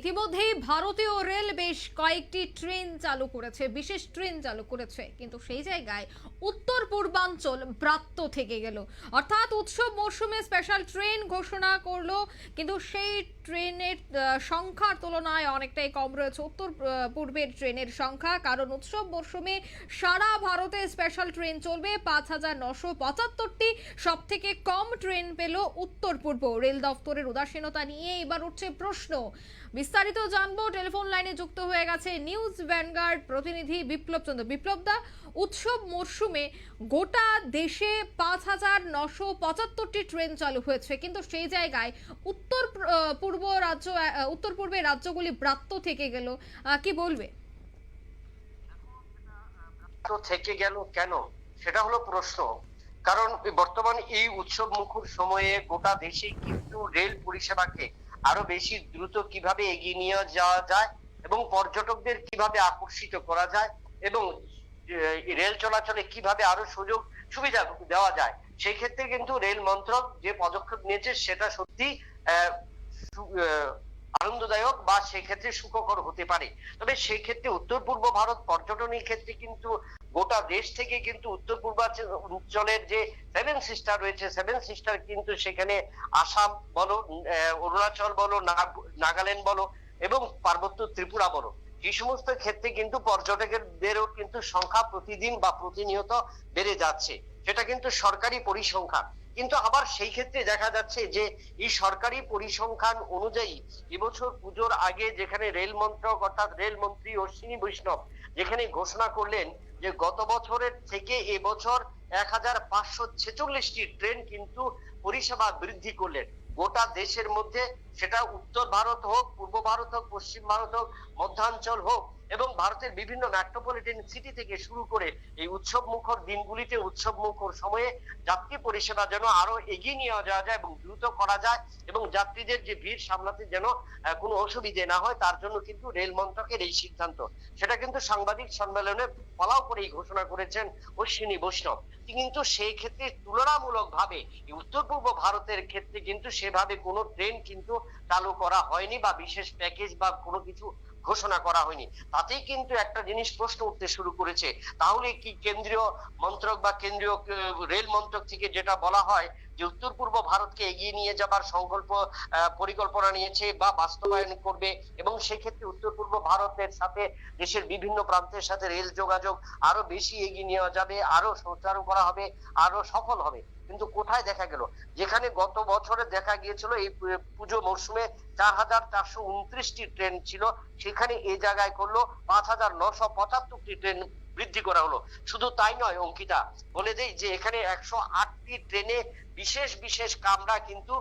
ইতিমধ্যেই ভারতীয় রেল বেশ কয়েকটি ট্রেন চালু করেছে, বিশেষ ট্রেন চালু করেছে। কিন্তু সেই জায়গায় উত্তর পূর্বাঞ্চল ব্রাত্য থেকে গেল। অর্থাৎ উৎসব মরশুমে স্পেশাল ট্রেন ঘোষণা করল, কিন্তু সেই ট্রেনের সংখ্যার তুলনায় অনেকটাই কম রয়েছে উত্তর পূর্বের ট্রেনের সংখ্যা। কারণ উৎসব মরশুমে সারা ভারতে স্পেশাল ট্রেন চলবে। পাঁচ হাজার নশো পঁচাত্তরটি সব থেকে কম ট্রেন পেল উত্তর পূর্ব। রেল দফতরের উদাসীনতা নিয়ে এবার উঠছে প্রশ্ন। বিস্তারিত জানব। টেলিফোন লাইনে যুক্ত হয়ে গেছে নিউজ ভ্যানগার্ড প্রতিনিধি বিপ্লব চন্দ্র। বিপ্লব দা, উৎসব মরশুমে গোটা দেশে পাঁচ হাজার নশো পঁচাত্তরটি ট্রেন চালু হয়েছে। কিন্তু সেই জায়গায় উত্তর পূর্ব রাজ্য উত্তর পূর্বের রাজ্যগুলি ব্রাত্য থেকে গেল। কি বলবে? থেকে গেল কেন? সেটা হলো প্রশ্ন। কারণ বর্তমান এই উৎসব মুখর সময়ে গোটা দেশে কিন্তু রেল পরিষেবাকে আরও বেশি দ্রুত কীভাবে এগিয়ে নিয়ে যাওয়া যায় এবং পর্যটকদের কীভাবে আকর্ষিত করা যায় এবং রেল চলাচলে কীভাবে আরও সুযোগ, সুবিধা দেওয়া যায় সেই ক্ষেত্রে কিন্তু রেল মন্ত্রক যে পদক্ষেপ নিয়েছে সেটা সত্যি আনন্দদায়ক বা সেক্ষেত্রে সুখকর হতে পারে। তবে সেই ক্ষেত্রে উত্তর পূর্ব ভারত পর্যটনের ক্ষেত্রে কিন্তু গোটা দেশ থেকে কিন্তু উত্তর পূর্বাঞ্চলের যে সেভেন সিস্টার রয়েছে সেভেন সিস্টার কিন্তু সেখানে আসাম বলো অরুণাচল বলো নাগাল্যান্ড বলো এবং পার্বত্য ত্রিপুরা বলো। এই সমস্ত ক্ষেত্রে কিন্তু পর্যটকদেরও কিন্তু সংখ্যা প্রতিদিন বা প্রতিনিয়ত বেড়ে যাচ্ছে। সেটা কিন্তু সরকারি পরিসংখ্যান। কিন্তু আবার সেই ক্ষেত্রে দেখা যাচ্ছে যে এই সরকারি পরিসংখ্যান অনুযায়ী এবছর পুজোর আগে যেখানে রেল মন্ত্রক অর্থাৎ রেল মন্ত্রী অশ্বিনী বৈষ্ণব যেখানে ঘোষণা করলেন যে গত বছরের থেকে এবছর এক হাজার পাঁচশো ছেচল্লিশটি ট্রেন কিন্তু পরিষেবা বৃদ্ধি করলেন। গোটা দেশের মধ্যে সেটা উত্তর ভারত হোক, পূর্ব ভারত হোক, পশ্চিম ভারত হোক, মধ্যাঞ্চল হোক এবং ভারতের বিভিন্ন মেট্রোপলিটন সিটি থেকে শুরু করে এই উৎসব মুখর দিনগুলিতে উৎসব মুখর সময়ে যাত্রী পরিষেবা যেন আরও এগিয়ে নিয়ে যাওয়া যায় এবং দ্রুত করা যায় এবং যাত্রীদের যে ভিড় সামলাতে যেন কোনো অসুবিধে না হয়, তার জন্য কিন্তু রেল মন্ত্রকের এই সিদ্ধান্ত। সেটা কিন্তু সাংবাদিক সম্মেলনে ফলাও করেই ঘোষণা করেছেন অশ্বিনী বৈষ্ণব। কিন্তু সেই ক্ষেত্রে তুলনামূলক ভাবে এই উত্তর পূর্ব ভারতের ক্ষেত্রে কিন্তু সেভাবে কোনো ট্রেন কিন্তু চালু করা হয়নি বা বিশেষ প্যাকেজ বা কোনো কিছু ঘোষণা করা হয়নি। তাতেই কিন্তু একটা জিনিস প্রশ্ন উঠতে শুরু করেছে। তাহলে কি কেন্দ্রীয় মন্ত্রক বা কেন্দ্রীয় রেল মন্ত্রক থেকে যেটা বলা হয় যে উত্তর পূর্ব ভারতকে এগিয়ে নিয়ে যাবার সংকল্প পরিকল্পনা নিয়েছে বা বাস্তবায়ন করবে এবং সেক্ষেত্রে উত্তর পূর্ব ভারতের সাথে দেশের বিভিন্ন প্রান্তের সাথে রেল যোগাযোগ আরও বেশি এগিয়ে নেওয়া যাবে, আরও সুচারু করা হবে, আরও সফল হবে। কিন্তু কোথায় দেখা গেল? যেখানে গত বছরে দেখা গিয়েছিল এই পুজো মরশুমে চার হাজার চারশো উনত্রিশটি ট্রেন ছিল। সেখানে এই জায়গায় করল পাঁচ হাজার নশো পঁচাত্তরটি ট্রেন বৃদ্ধি করা হলো। শুধু তাই নয়, অঙ্কিতা, বলে দেই যে এখানে একশো আটটি ট্রেনে বিশেষ বিশেষ কামরা কিন্তু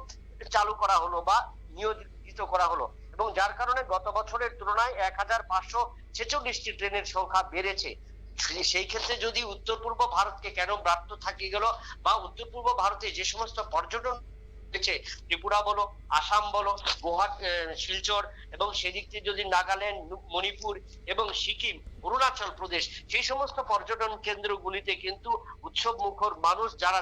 চালু করা হলো বা নিয়োজিত করা হলো। এবং যার কারণে গত বছরের তুলনায় এক হাজার পাঁচশো ছেচল্লিশটি ট্রেনের সংখ্যা বেড়েছে। সেই- ক্ষেত্রে যদি উত্তর পূর্ব ভারতকে কেন ব্রাত্য থাকিয়ে গেল বা উত্তর পূর্ব ভারতে যে সমস্ত পর্যটন রয়েছে, ত্রিপুরা বলো, আসাম বলো, গুয়াহাটি শিলচর এবং সেদিক থেকে যদি নাগাল্যান্ড মণিপুর এবং সিকিম, অরুণাচল প্রদেশ সেই সমস্ত পর্যটন কেন্দ্রগুলিতে কিন্তু উৎসব মুখর মানুষ যারা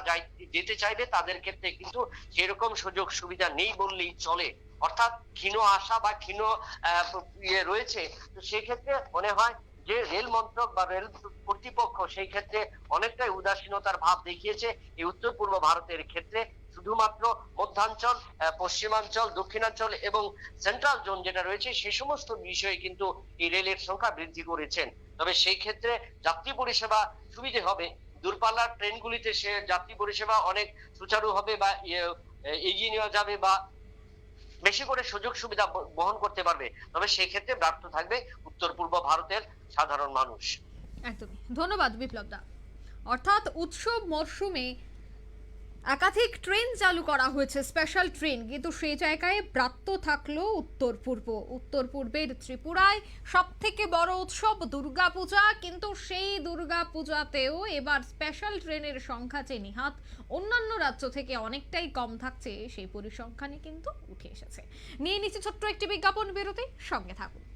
যেতে চাইবে তাদের ক্ষেত্রে কিন্তু সেরকম সুযোগ সুবিধা নেই বললেই চলে। অর্থাৎ ক্ষীণ আশা বা ক্ষীণ ইয়ে রয়েছে। তো সেক্ষেত্রে মনে হয় যে রেল মন্ত্রক বা রেল কর্তৃপক্ষ সেই ক্ষেত্রে অনেকটাই উদাসীনতার ভাব দেখিয়েছে এই উত্তর পূর্ব ভারতের ক্ষেত্রে। শুধুমাত্র মধ্যাঞ্চল পশ্চিমাঞ্চল দক্ষিণাঞ্চল এবং সেন্ট্রাল জোন যেটা রয়েছে সে সমস্ত বিষয়ে কিন্তু এই রেলের সংখ্যা বৃদ্ধি করেছেন। তবে সেই ক্ষেত্রে যাত্রী পরিষেবা সুবিধে হবে। দূরপাল্লার ট্রেনগুলিতে সে যাত্রী পরিষেবা অনেক সুচারু হবে বা ইয়ে, এগিয়ে নেওয়া যাবে বা বেশি করে সুযোগ সুবিধা বহন করতে পারবে। তবে সেই ক্ষেত্রে ব্যর্থ থাকবে উত্তর পূর্ব ভারতের সাধারণ মানুষ। একদমই। ধন্যবাদ বিপ্লব দা অর্থাৎ উৎসব মরশুমে একাধিক ট্রেন চালু করা হয়েছে স্পেশাল ট্রেন। কিন্তু সেই জায়গায় ব্রাত্য থাকল উত্তর পূর্ব। উত্তর পূর্বের ত্রিপুরায় সব থেকে বড় উৎসব দুর্গাপূজা। কিন্তু সেই দুর্গাপূজাতেও এবার স্পেশাল ট্রেনের সংখ্যা যে নিহাত, অন্যান্য রাজ্য থেকে অনেকটাই কম থাকছে, সেই পরিসংখ্যানে কিন্তু উঠে এসেছে। নিয়ে নিচ্ছে ছোট্ট একটি বিজ্ঞাপন বিরতি সঙ্গে থাকুন।